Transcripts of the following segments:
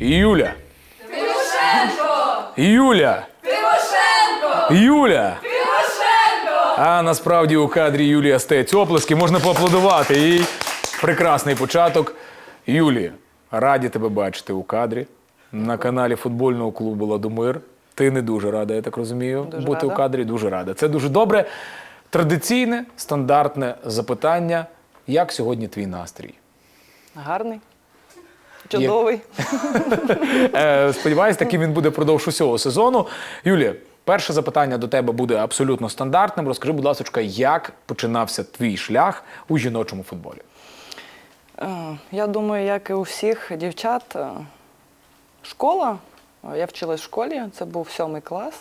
Юля. Тимошенко! Юля. Тимошенко! Юля. Тимошенко! А насправді у кадрі Юлія Стець. Оплески можна поаплодувати. Їй прекрасний початок. Юлія, раді тебе бачити у кадрі на каналі футбольного клубу Ладомир. Ти не дуже рада, я так розумію, Дуже бути рада. у кадрі. Дуже рада. Це дуже добре. Традиційне, стандартне запитання. Як сьогодні твій настрій? Гарний. Чудовий. Е, Сподіваюсь, таким він буде впродовж усього сезону. Юлія, перше запитання до тебе буде абсолютно стандартним. Розкажи, будь ласка, як починався твій шлях у жіночому футболі? Е, Я думаю, як і у всіх дівчат, е, школа. Я вчилась в школі, це був сьомий клас.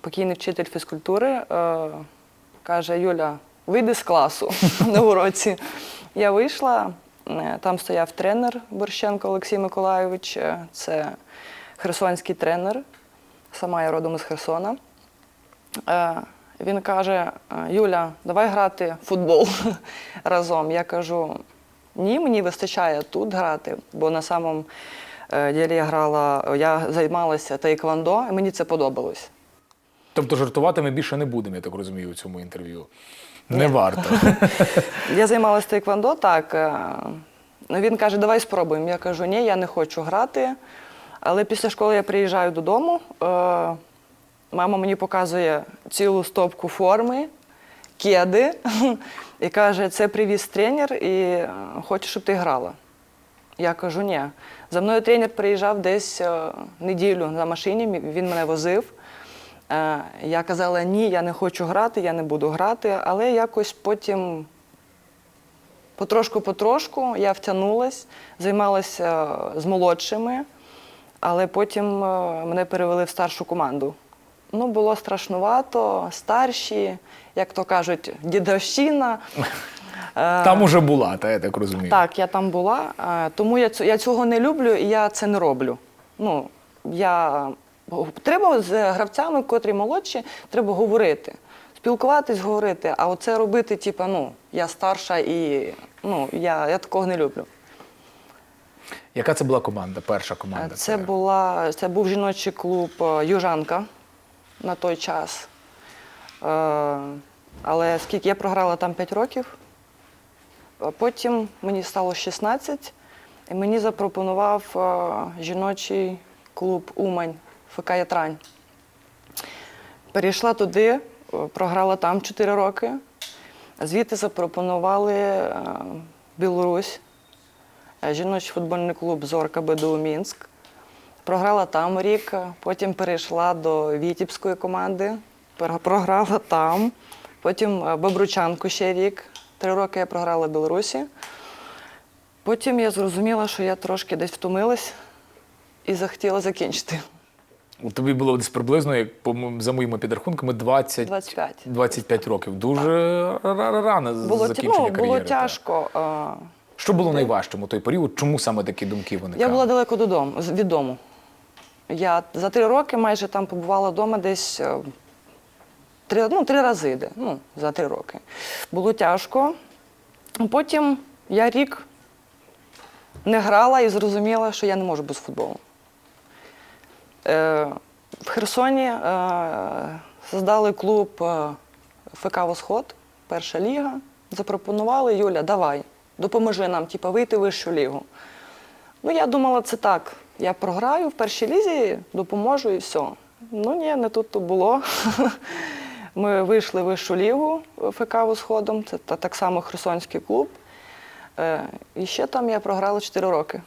Покійний вчитель фізкультури каже: Юля, вийди з класу на уроці. Я вийшла, е, там стояв тренер Борщенко Олексій Миколайович, е, це херсонський тренер, сама я родом з Херсона. Е, Він каже: Юля, давай грати в футбол разом. Я кажу: ні, мені вистачає тут грати, бо на самому ділі я грала, я займалася тейквондо, і мені це подобалось. Тобто жартувати ми більше не будемо, я так розумію, у цьому інтерв'ю. Не варто. Я займалася тейквондо, так. е, ну, Він каже, давай спробуємо. Я кажу, ні, я не хочу грати. Але після школи я приїжджаю додому. е, Мама мені показує цілу стопку форми, кеди, і каже, це привіз тренер і е, хоче, щоб ти грала. Я кажу, ні. За мною тренер приїжджав десь е, неділю на машині, він мене возив. Е, Я казала, ні, я не хочу грати, я не буду грати, але якось потім потрошку-потрошку я втягнулась, займалася е, з молодшими, але потім е, мене перевели в старшу команду. Ну, було страшнувато, старші, як то кажуть, дідовщина. Там уже була, та я так розумію. так, я там була, тому я, я цього не люблю і я це не роблю. Ну, я, треба з гравцями, котрі молодші, треба говорити. Спілкуватись, говорити, а оце робити, типу, ну, я старша і ну, я, я такого не люблю. Яка це була команда? Перша команда? Це, була, це був жіночий клуб е, Южанка на той час. Е, Але скільки я програла там 5 років, потім мені стало 16, і мені запропонував е, жіночий клуб Умань ФК Ятрань. Перейшла туди, е, програла там 4 роки. Звідти запропонували е, Білорусь, е, жіночий футбольний клуб Зорка БДУ Мінськ. Програла там рік, потім перейшла до Вітібської команди, програла там. Потім Бобручанку ще рік. Три роки я програла в Білорусі. Потім я зрозуміла, що я трошки десь втомилась і захотіла закінчити. Тобі було десь приблизно, як за моїми підрахунками, 20, 25. 25 років. Дуже ра- рано Було, закінчення ну, кар'єри. було та. тяжко. е, Що було найважчим у той період? Чому саме такі думки виникали? Я була далеко додому, від дому. Я за три роки майже там побувала вдома десь е, три, ну, три рази. Де, ну, за три роки. Було тяжко. Потім я рік не грала і зрозуміла, що я не можу без футболу. Е, в Херсоні е, создали клуб е, ФК Восход, перша ліга. Запропонували Юля, давай, допоможи нам, типу, вийти в вищу лігу. Ну, я думала, це так. Я програю в першій лізі, допоможу і все. Ну ні, не тут то було. Ми вийшли в вищу лігу ФК Восходом, це так само Херсонський клуб. І ще там я програла 4 роки.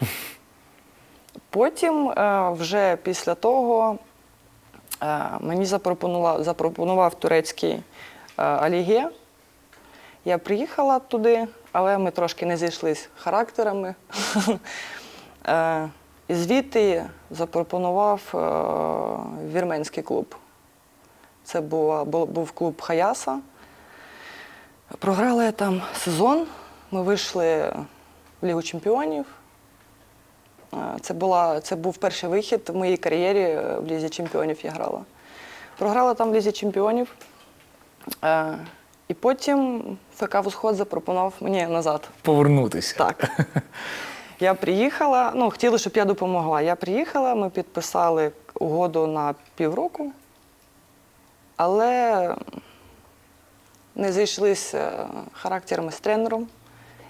Потім, е, вже після того, е, мені запропонував, запропонував турецький е, Аліге. Я приїхала туди, але ми трошки не зійшлись характерами. І звідти запропонував вірменський клуб. Це була, був клуб Хаяса. Програла я там сезон. Ми вийшли в Лігу чемпіонів. Е, Це, була, це був перший вихід в моїй кар'єрі е, в Лізі чемпіонів я грала. Програла там в Лізі чемпіонів. Е, І потім ФК Восход запропонував мені назад. Повернутися. Так. Я приїхала, ну, хотіли, щоб я допомогла. Я приїхала, ми підписали угоду на півроку, але не зійшлися характерами з тренером.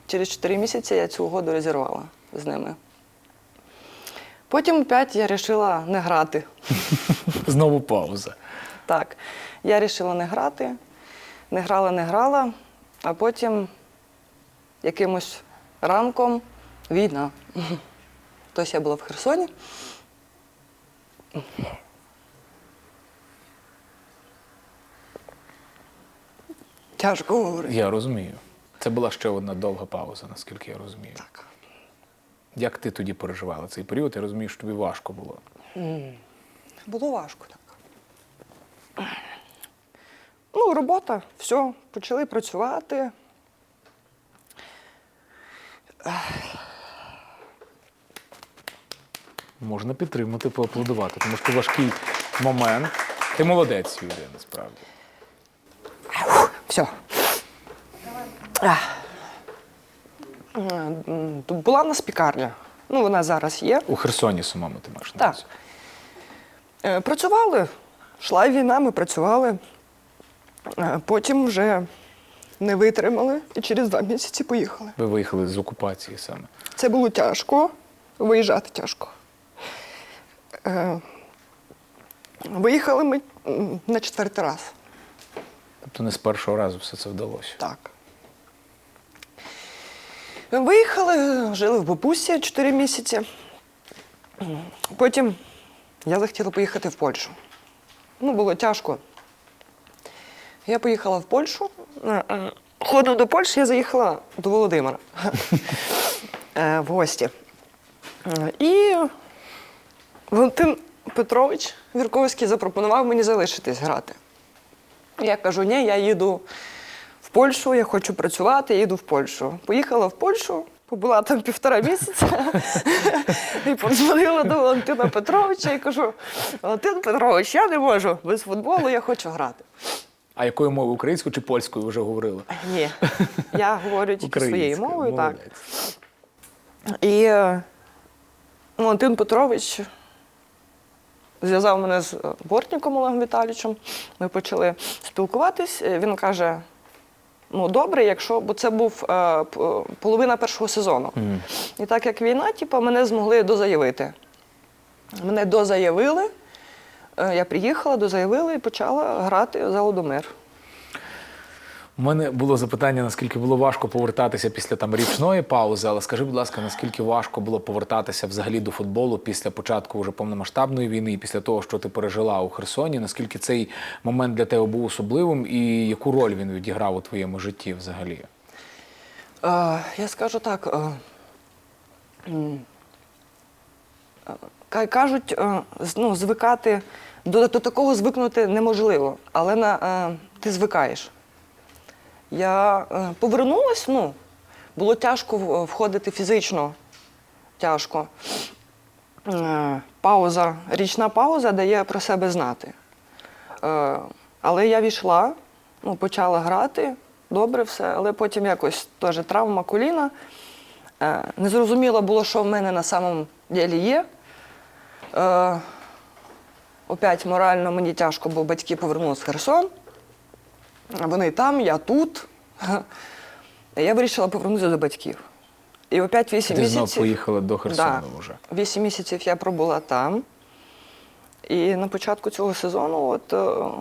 Через 4 місяці я цю угоду розірвала з ними. Потім опять я вирішила не грати. Знову пауза. Так, я вирішила не грати, не грала, не грала, а потім якимось ранком війна. Тобто я була в Херсоні. Тяжко говорити. Я розумію. Це була ще одна довга пауза, наскільки я розумію. Так. Як ти тоді переживала цей період? Я розумію, що тобі важко було. Було важко так. Ну, робота, все, почали працювати. Можна підтримати, поаплодувати, тому що важкий момент. Ти молодець, Юлія, насправді. Все. М, Була в нас пікарня. Ну, вона зараз є. У Херсоні самому ти маєш на Так. увазі. Е, Працювали. Йшла війна, ми працювали. Е, Потім вже не витримали і через два місяці поїхали. Ви виїхали з окупації саме. Це було тяжко, виїжджати тяжко. Е, Виїхали ми на четвертий раз. Тобто не з першого разу все це вдалося. Так. Виїхали, жили в бабусі 4 місяці. Потім я захотіла поїхати в Польщу. Ну, було тяжко. Я поїхала в Польщу. Е, е, Ходом до Польщі я заїхала до Володимира е, в гості. І Валентин Петрович Вірковський запропонував мені залишитись грати. Я кажу, ні, я їду Польщу, я хочу працювати, я їду в Польщу. Поїхала в Польщу, побула там півтора місяця і подзвонила до Валентина Петровича і кажу: Валентин Петрович, я не можу без футболу, я хочу грати. А якою мовою українською чи польською вже говорила? Ні, я говорю тільки своєю мовою, так. І е, Валентин Петрович зв'язав мене з бортником Олегом Віталійовичем. Ми почали спілкуватись. Е, Він каже: ну, добре, якщо, бо це був е, половина першого сезону. Mm. І так як війна, типу, мене змогли дозаявити. Мене дозаявили. е, Я приїхала, дозаявили і почала грати за Лодомир. У мене було запитання, наскільки було важко повертатися після там річної паузи, але скажи, будь ласка, наскільки важко було повертатися взагалі до футболу після початку вже повномасштабної війни і після того, що ти пережила у Херсоні? Наскільки цей момент для тебе був особливим і яку роль він відіграв у твоєму житті взагалі? Е, я скажу так. Е, е, кажуть, е, ну, звикати до, до такого звикнути неможливо, але на, е, ти звикаєш. Я е, повернулась, ну, було тяжко входити фізично. Тяжко. Е, пауза, річна пауза дає про себе знати. Е, але я війшла, ну, почала грати, добре все, але потім якось теж травма коліна. Е, незрозуміло було, що в мене на самому ділі є. Е, опять морально мені тяжко, бо батьки повернулися в Херсон. Вони там, я тут. Я вирішила повернутися до батьків. І опять 8 Ти місяців. знов поїхала до Херсону вже. Вісім місяців я пробула там. І на початку цього сезону от, е,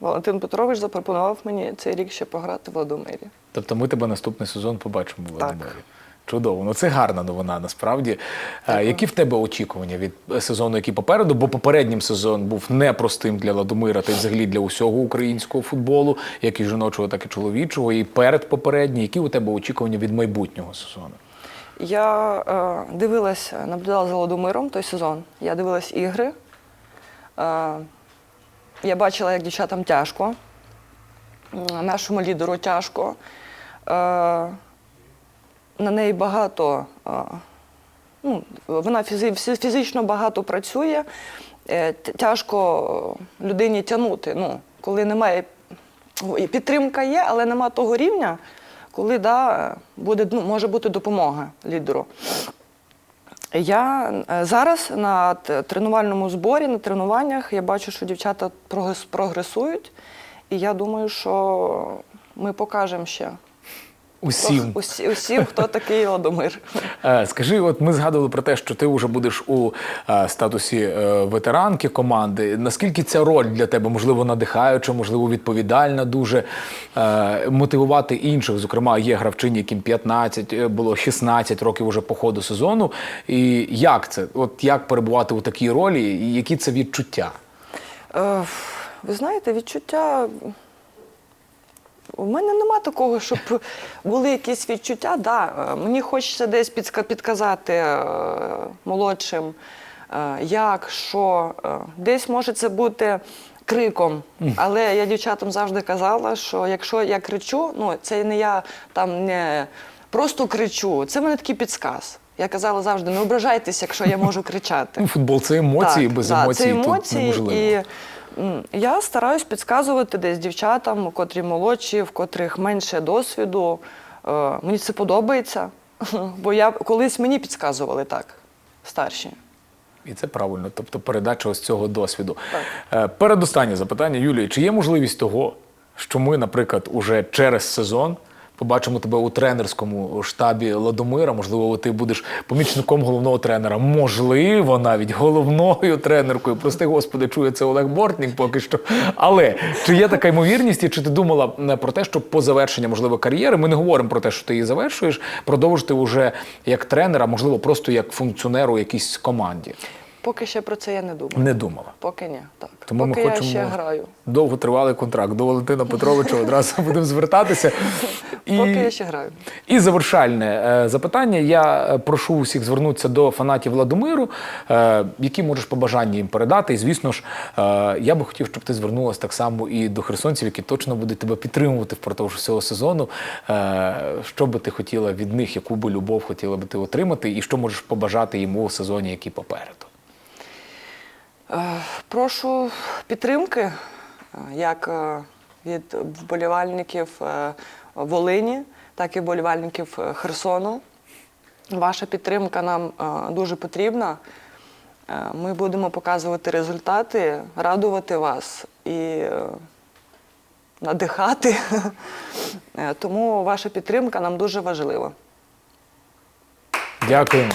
Валентин Петрович запропонував мені цей рік ще пограти в Володимирі. Тобто ми тебе наступний сезон побачимо в Так. Чудово, ну це гарна новина насправді. А, які в тебе очікування від е, сезону, який попереду? Бо попереднім сезон був непростим для Ладомира та й взагалі для усього українського футболу, як і жіночого, так і чоловічого. І передпопередній, які у тебе очікування від майбутнього сезону? Я е, дивилась, наблюдала за Ладомиром той сезон. Я дивилась ігри. Е, я бачила, як дівчатам тяжко. Нашому лідеру тяжко. Е, на неї багато. ну, вона фізично багато працює. Е, тяжко людині тягнути. Ну, коли немає. Підтримка є, але нема того рівня, коли да, буде, ну, може бути допомога лідеру. Я е, зараз на тренувальному зборі, на тренуваннях я бачу, що дівчата прогресують, і я думаю, що ми покажемо ще Усім. хто- усі- усім, хто такий Ладомир. Е, Скажи, от ми згадували про те, що ти вже будеш у е, статусі е, ветеранки команди. Наскільки ця роль для тебе можливо надихаюча, можливо, відповідальна, дуже мотивувати інших? Зокрема, є гравчині, яким 15, е, було 16 років уже по ходу сезону. І як це? От як перебувати у такій ролі, і які це відчуття? Ви знаєте, відчуття. У мене нема такого, щоб були якісь відчуття. Да, е, мені хочеться десь підказати е, молодшим, е, як, що. Десь може це бути криком. Але я дівчатам завжди казала, що якщо я кричу, ну це не я там не просто кричу, це в мене такий підсказ. Я казала завжди, не ображайтесь, якщо я можу кричати. Ну, футбол це емоції, без да, емоцій це тут емоції, неможливо. і м, я стараюсь підказувати десь дівчатам, котрі молодші, в котрих менше досвіду. Е, мені це подобається, бо я колись мені підказували так, старші. І це правильно, тобто передача ось цього досвіду. Е, Передостаннє запитання, Юлії, чи є можливість того, що ми, наприклад, уже через сезон побачимо тебе у тренерському штабі Ладомира, можливо, ти будеш помічником головного тренера, можливо, навіть головною тренеркою. Прости господи, чує це Олег Бортнік поки що. Але чи є така ймовірність, і чи ти думала про те, що по завершенню можливо кар'єри, ми не говоримо про те, що ти її завершуєш, продовжити вже як тренера, можливо, просто як функціонер у якійсь команді? Поки ще про це я не думаю. Не думала. Поки ні. Так. Тому Поки ми я хочемо ще граю. довготривалий контракт. До Валентина Петровича одразу будемо звертатися. І, Поки я ще граю. і завершальне е, запитання. Я е, прошу усіх звернутися до фанатів Владомиру, е, які можеш побажання їм передати. І звісно ж, е, я би хотів, щоб ти звернулася так само і до херсонців, які точно будуть тебе підтримувати впродовж всього сезону. Е, Що би ти хотіла від них, яку би любов хотіла би ти отримати, і що можеш побажати їм у сезоні, який попереду? Е, Прошу підтримки, е, як е, від вболівальників Волині, так і вболівальників Херсону. Ваша підтримка нам дуже потрібна. Ми будемо показувати результати, радувати вас і надихати. Тому ваша підтримка нам дуже важлива. Дякуємо.